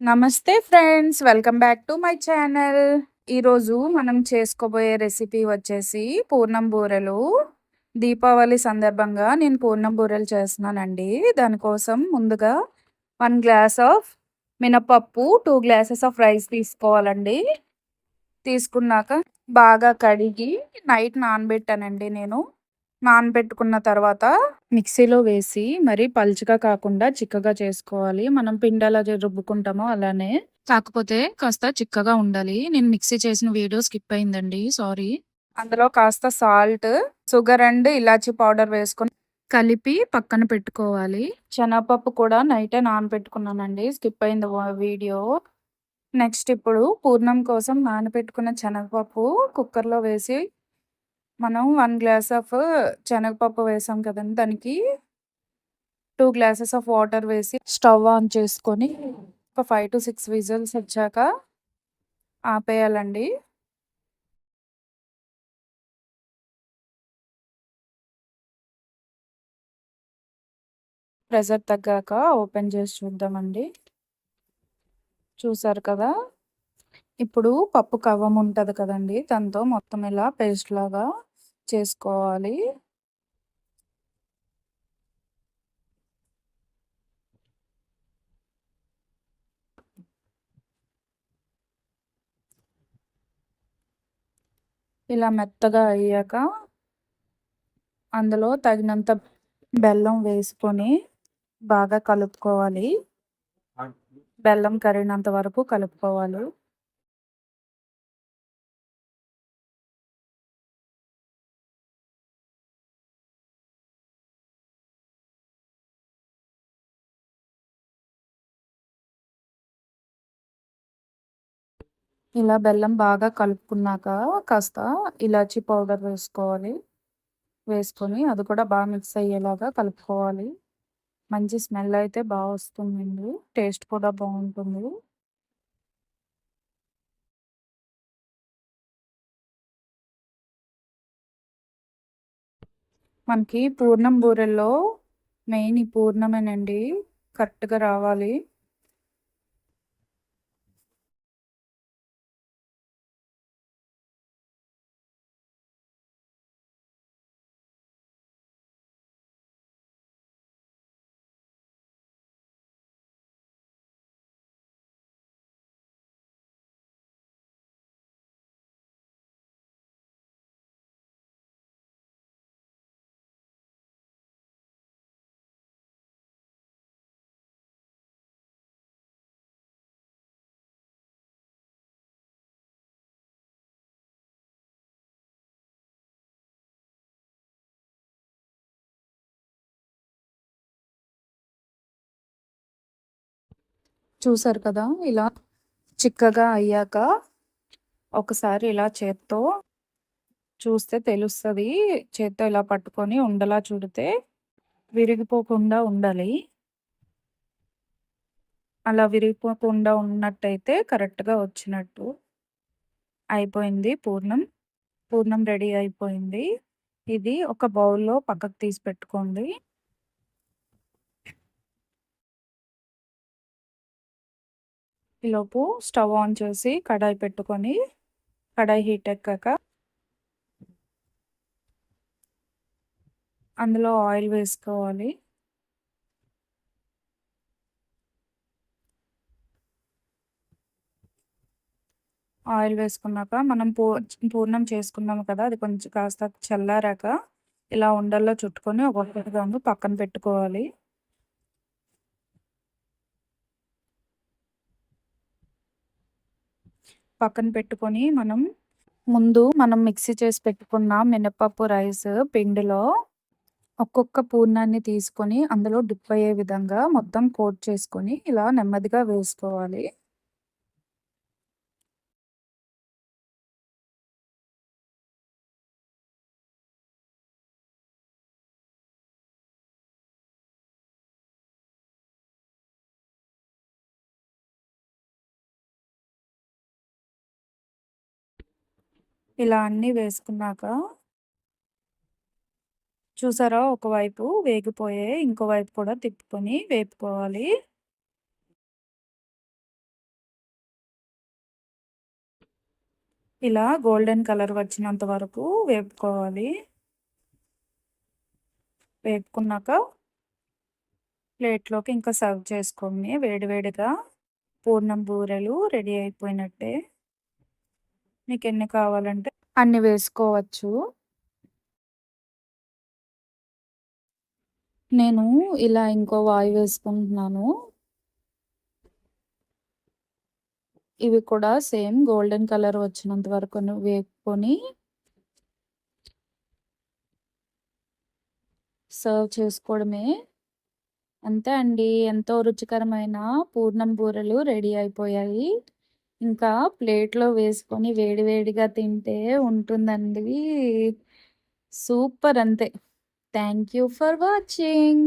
నమస్తే friends welcome back to my channel. ఈరోజు మనం చేసుకోబోయే రెసిపీ వచ్చేసి పూర్ణం బూరెలు. దీపావళి సందర్భంగా నేను పూర్ణం బూరెలు చేస్తున్నానండి. దానికోసం ముందుగా వన్ గ్లాస్ ఆఫ్ మినపప్పు టూ గ్లాసెస్ ఆఫ్ రైస్ తీసుకోవాలండి. తీసుకున్నాక బాగా కడిగి నైట్ నానబెట్టానండి నేను. నానబెట్టుకున్న తర్వాత మిక్సీలో వేసి మరి పలుచగా కాకుండా చిక్కగా చేసుకోవాలి. మనం పిండి ఎలా రుబ్బుకుంటామో అలానే. కాకపోతే కాస్త చిక్కగా ఉండాలి. నేను మిక్సీ చేసిన వీడియో స్కిప్ అయిందండి. సారీ. అందులో కాస్త salt sugar and elaichi powder వేసుకొని కలిపి పక్కన పెట్టుకోవాలి. శనగపప్పు కూడా నైటే నానబెట్టుకున్నానండి. స్కిప్ అయింది వీడియో. నెక్స్ట్ ఇప్పుడు పూర్ణం కోసం నానబెట్టుకున్న శనగపప్పు కుక్కర్లో వేసి మనం వన్ గ్లాస్ ఆఫ్ శనగపప్పు వేసాం కదండి దానికి టూ గ్లాసెస్ ఆఫ్ వాటర్ వేసి స్టవ్ ఆన్ చేసుకొని ఒక ఫైవ్ టు సిక్స్ విజిల్స్ వచ్చాక ఆపేయాలండి. ప్రెజర్ తగ్గాక ఓపెన్ చేసి చూద్దామండి. చూసారు కదా? ఇప్పుడు పప్పు కవ్వం ఉంటుంది కదండి దాంతో మొత్తం ఇలా పేస్ట్ లాగా చేసుకోవాలి. ఇలా మెత్తగా అయ్యాక అందులో తగినంత బెల్లం వేసుకొని బాగా కలుపుకోవాలి. బెల్లం కరిగినంత వరకు కలుపుకోవాలి. ఇలా బెల్లం బాగా కలుపుకున్నాక కాస్త ఇలాచీ పౌడర్ వేసుకోవాలి. వేసుకొని అది కూడా బాగా మిక్స్ అయ్యేలాగా కలుపుకోవాలి. మంచి స్మెల్ అయితే బాగా వస్తుందండి. టేస్ట్ కూడా బాగుంటుంది. మనకి పూర్ణం బూరెల్లో మెయిన్ ఈ పూర్ణమేనండి. కరెక్ట్గా రావాలి. చూసారు కదా ఇలా చిక్కగా అయ్యాక ఒకసారి ఇలా చేత్తో చూస్తే తెలుస్తుంది. చేత్తో ఇలా పట్టుకొని ఉండలా చూడితే విరిగిపోకుండా ఉండాలి. అలా విరిగిపోకుండా ఉన్నట్టయితే కరెక్ట్గా వచ్చినట్టు అయిపోయింది పూర్ణం. పూర్ణం రెడీ అయిపోయింది. ఇది ఒక బౌల్లో పక్కకు తీసి పెట్టుకోండి. ఈలోపు స్టవ్ ఆన్ చేసి కడాయి పెట్టుకొని కడాయి హీట్ ఎక్కాక అందులో ఆయిల్ వేసుకోవాలి. ఆయిల్ వేసుకున్నాక మనం పూ పూర్ణం చేసుకున్నాము కదా అది కొంచెం కాస్త చల్లారాక ఇలా ఉండల్లో చుట్టుకొని ఒక్కొక్కటి పక్కన పెట్టుకోవాలి. పక్కన పెట్టుకొని మనం ముందు మనం మిక్సీ చేసి పెట్టుకున్న మినపప్పు రైస్ పిండిలో ఒక్కొక్క పూర్ణాన్ని తీసుకొని అందులో డిప్ అయ్యే విధంగా మొత్తం కోట్ చేసుకొని ఇలా నెమ్మదిగా వేసుకోవాలి. ఇలా అన్నీ వేసుకున్నాక చూసారా? ఒకవైపు వేగిపోయే ఇంకోవైపు కూడా తిప్పుకొని వేపుకోవాలి. ఇలా గోల్డెన్ కలర్ వచ్చినంత వరకు వేపుకోవాలి. వేపుకున్నాక ప్లేట్లోకి ఇంకా సర్వ్ చేసుకోండి వేడివేడిగా పూర్ణం బూరెలు రెడీ అయిపోయినట్టే మీకు ఎన్ని కావాలంటే అన్ని వేసుకోవచ్చు. నేను ఇలా ఇంకో వాయి వేసుకుంటున్నాను. ఇవి కూడా సేమ్ గోల్డెన్ కలర్ వచ్చినంత వరకు వేపుకొని సర్వ్ చేసుకోవడమే. అంతే అండి. ఎంతో రుచికరమైన పూర్ణం బూరెలు రెడీ అయిపోయాయి. ఇంకా ప్లేట్లో వేసుకొని వేడివేడిగా తింటే ఉంటుందండి సూపర్ అంతే. Thank you for watching.